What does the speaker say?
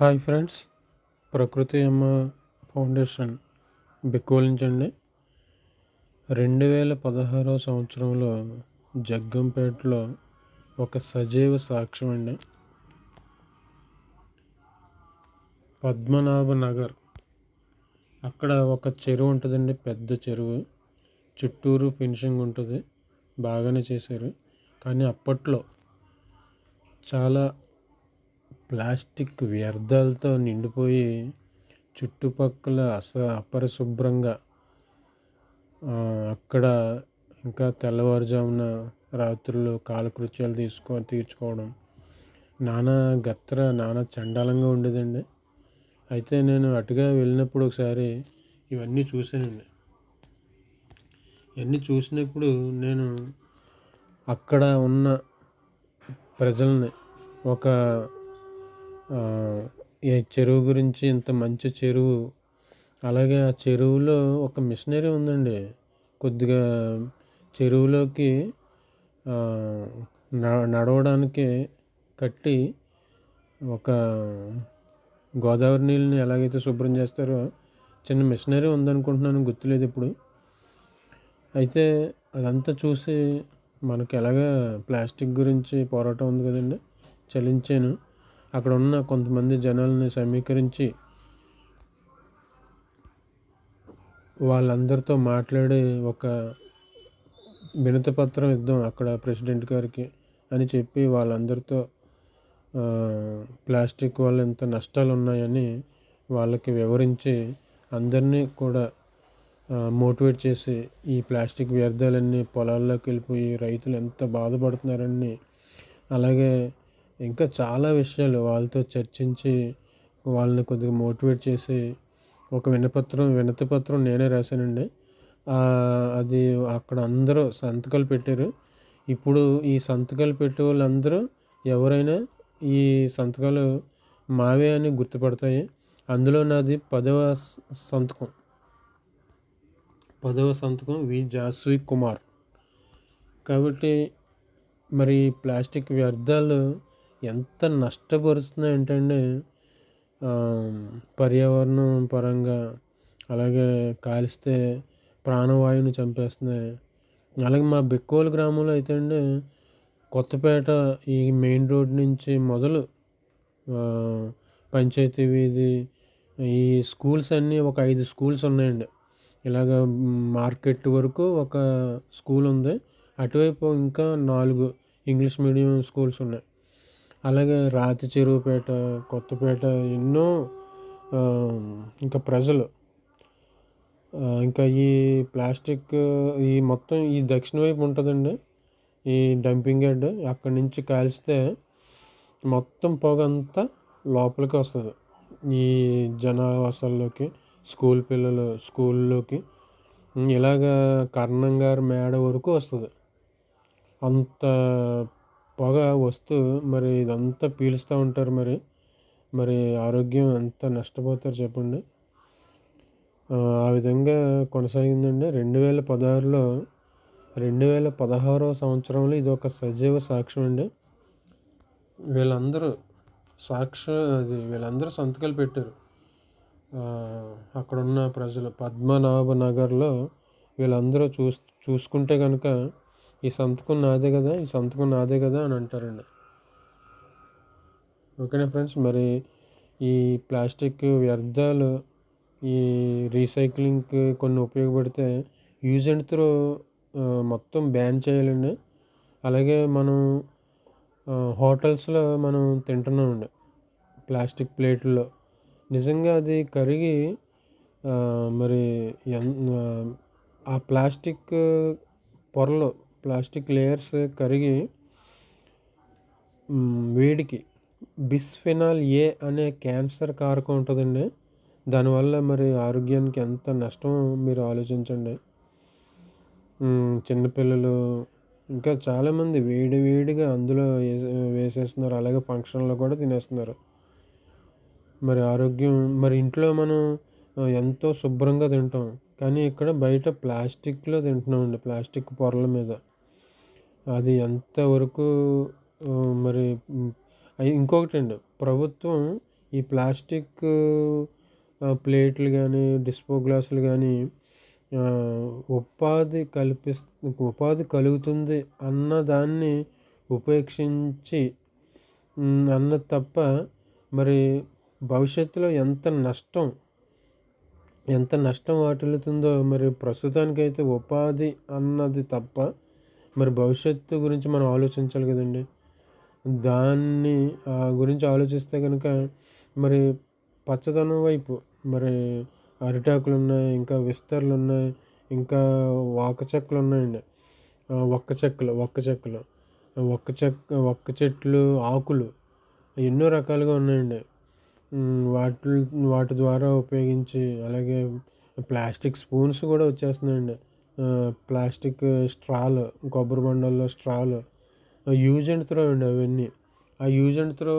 Hi friends ప్రకృతి అమ్మ foundation బిక్కోల్ నుంచి అండి రెండు వేల పదహారవ సంవత్సరంలో జగ్గంపేటలో ఒక సజీవ సాక్ష్యం అండి. పద్మనాభ నగర్. అక్కడ ఒక చెరువు ఉంటుందండి పెద్ద చెరువు. చుట్టూరు ఫినిషింగ్ ఉంటుంది బాగానే చేశారు. కానీ అప్పట్లో చాలా ప్లాస్టిక్ వ్యర్థాలతో నిండిపోయి చుట్టుపక్కల అస అపరిశుభ్రంగా అక్కడ ఇంకా తెల్లవారుజామున రాత్రులు కాలకృత్యాలు తీసుకో తీర్చుకోవడం. నానా గత్ర నానా చండాలంగా ఉండేదండి. అయితే నేను అటుగా వెళ్ళినప్పుడు ఒకసారి ఇవన్నీ చూశానండి. ఇవన్నీ చూసినప్పుడు నేను అక్కడ ఉన్న ప్రజల్ని ఒక ఈ చెరువు గురించి ఇంత మంచి చెరువు అలాగే ఆ చెరువులో ఒక మిషనరీ ఉందండి. కొద్దిగా చెరువులోకి నడవడానికి కట్టి ఒక గోదావరి నీళ్ళని ఎలాగైతే శుభ్రం చేస్తారో చిన్న మిషనరీ ఉందనుకుంటున్నాను గుర్తులేదు ఇప్పుడు. అయితే అదంతా చూసి మనకి ఎలాగా ప్లాస్టిక్ గురించి పోరాటం ఉంది కదండి చలించాను. అక్కడ ఉన్న కొంతమంది జనాలని సమీకరించి వాళ్ళందరితో మాట్లాడి ఒక వినతి పత్రం ఇద్దాం అక్కడ ప్రెసిడెంట్ గారికి అని చెప్పి వాళ్ళందరితో ప్లాస్టిక్ వల్ల ఎంత నష్టాలు ఉన్నాయని వాళ్ళకి వివరించి అందరినీ కూడా మోటివేట్ చేసి ఈ ప్లాస్టిక్ వ్యర్థాలన్నీ పొలాల్లోకి వెళ్ళిపోయి రైతులు ఎంత బాధపడుతున్నారని అలాగే ఇంకా చాలా విషయాలు వాళ్ళతో చర్చించి వాళ్ళని కొద్దిగా మోటివేట్ చేసి ఒక వినపత్రం వినతి పత్రం నేనే రాశానండి. అది అక్కడ అందరూ సంతకాలు పెట్టారు. ఇప్పుడు ఈ సంతకాలు పెట్టే వాళ్ళందరూ ఎవరైనా ఈ సంతకాలు మావే అని గుర్తుపడతాయి. అందులో నాది పదవ సంతకం. పదవ సంతకం వి. జాస్వి కుమార్. కాబట్టి మరి ప్లాస్టిక్ వ్యర్థాలు ఎంత నష్టపరుస్తున్నాయి ఏంటంటే పర్యావరణం పరంగా అలాగే కాలిస్తే ప్రాణవాయువుని చంపేస్తున్నాయి. అలాగే మా బెక్కోలు గ్రామంలో అయితే అండి కొత్తపేట ఈ మెయిన్ రోడ్ నుంచి మొదలు పంచాయతీ వీధి ఈ స్కూల్స్ అన్నీ ఒక ఐదు స్కూల్స్ ఉన్నాయండి. ఇలాగ మార్కెట్ వరకు ఒక స్కూల్ ఉంది. అటువైపు ఇంకా నాలుగు ఇంగ్లీష్ మీడియం స్కూల్స్ ఉన్నాయి. అలాగే రాతి చెరువుపేట కొత్తపేట ఎన్నో ఇంకా ప్రజలు ఇంకా ఈ ప్లాస్టిక్ ఈ మొత్తం ఈ దక్షిణ వైపు ఉంటుందండి ఈ డంపింగ్ యార్డ్. అక్కడి నుంచి కాల్స్తే మొత్తం పొగ అంతా లోపలికి వస్తుంది. ఈ జనావాసాల్లోకి స్కూల్ పిల్లలు స్కూల్లోకి ఇలాగ కర్ణంగారు మేడ వరకు వస్తుంది. అంత పొగ వస్తూ మరి ఇదంతా పీలుస్తూ ఉంటారు మరి. మరి ఆరోగ్యం ఎంత నష్టపోతారు చెప్పండి. ఆ విధంగా కొనసాగిందండి. రెండు వేల పదహారులో రెండు వేల పదహారవ సంవత్సరంలో ఇది ఒక సజీవ సాక్ష్యం అండి. వీళ్ళందరూ సాక్ష్య అది వీళ్ళందరూ సంతకాలు పెట్టారు. అక్కడున్న ప్రజలు పద్మనాభ నగర్లో వీళ్ళందరూ చూస్ చూసుకుంటే కనుక ఈ సంతకం నాదే కదా ఈ సంతకం నాదే కదా అని అంటారండి. ఓకేనా ఫ్రెండ్స్? మరి ఈ ప్లాస్టిక్ వ్యర్థాలు ఈ రీసైక్లింగ్కి కొన్ని ఉపయోగపడితే యూజ్ అండ్ త్రో మొత్తం బ్యాన్ చేయాలండి. అలాగే మనం హోటల్స్లో మనం తింటున్నామండి ప్లాస్టిక్ ప్లేట్లో నిజంగా అది కరిగి మరి ఆ ప్లాస్టిక్ పొరలు ప్లాస్టిక్ లేయర్స్ కరిగి వేడికి. బిస్ఫినాల్ ఏ అనే క్యాన్సర్ కారకం ఉంటుందండి. దానివల్ల మరి ఆరోగ్యానికి ఎంత నష్టం మీరు ఆలోచించండి. చిన్నపిల్లలు ఇంకా చాలామంది వేడి వేడిగా అందులో వేసేస్తున్నారు. అలాగే ఫంక్షన్లో కూడా తినేస్తున్నారు. మరి ఆరోగ్యం మరి ఇంట్లో మనం ఎంతో శుభ్రంగా తింటాం. కానీ ఇక్కడ బయట ప్లాస్టిక్లో తింటున్నామండి ప్లాస్టిక్ పొరల మీద. అది ఎంతవరకు మరి ఇంకొకటి అండి ప్రభుత్వం ఈ ప్లాస్టిక్ ప్లేట్లు కానీ డిస్పో గ్లాసులు కానీ ఉపాధి కల్పిస్ ఉపాధి కలుగుతుంది అన్న దాన్ని ఉపేక్షించి అన్నది తప్ప మరి భవిష్యత్తులో ఎంత నష్టం ఎంత నష్టం వాటిల్లుతుందో మరి ప్రస్తుతానికైతే ఉపాధి అన్నది తప్ప మరి భవిష్యత్తు గురించి మనం ఆలోచించాలి కదండి. దాన్ని గురించి ఆలోచిస్తే కనుక మరి పచ్చదనం వైపు మరి అరిటాకులు ఉన్నాయి ఇంకా విస్తరలు ఉన్నాయి ఇంకా వాక చెక్కలు ఉన్నాయండి ఒక్క చెక్కలు ఒక్క చెక్కలు ఒక్క చెక్క ఒక్క చెట్లు ఆకులు ఎన్నో రకాలుగా ఉన్నాయండి. వాటి వాటి ద్వారా ఉపయోగించి అలాగే ప్లాస్టిక్ స్పూన్స్ కూడా వచ్చేస్తున్నాయండి. ప్లాస్టిక్ స్ట్రాలు కొబ్బరి బొండాల్లో స్ట్రాలు యూజ్ అండ్ త్రో అండి అవన్నీ. ఆ యూజ్ అండ్ త్రో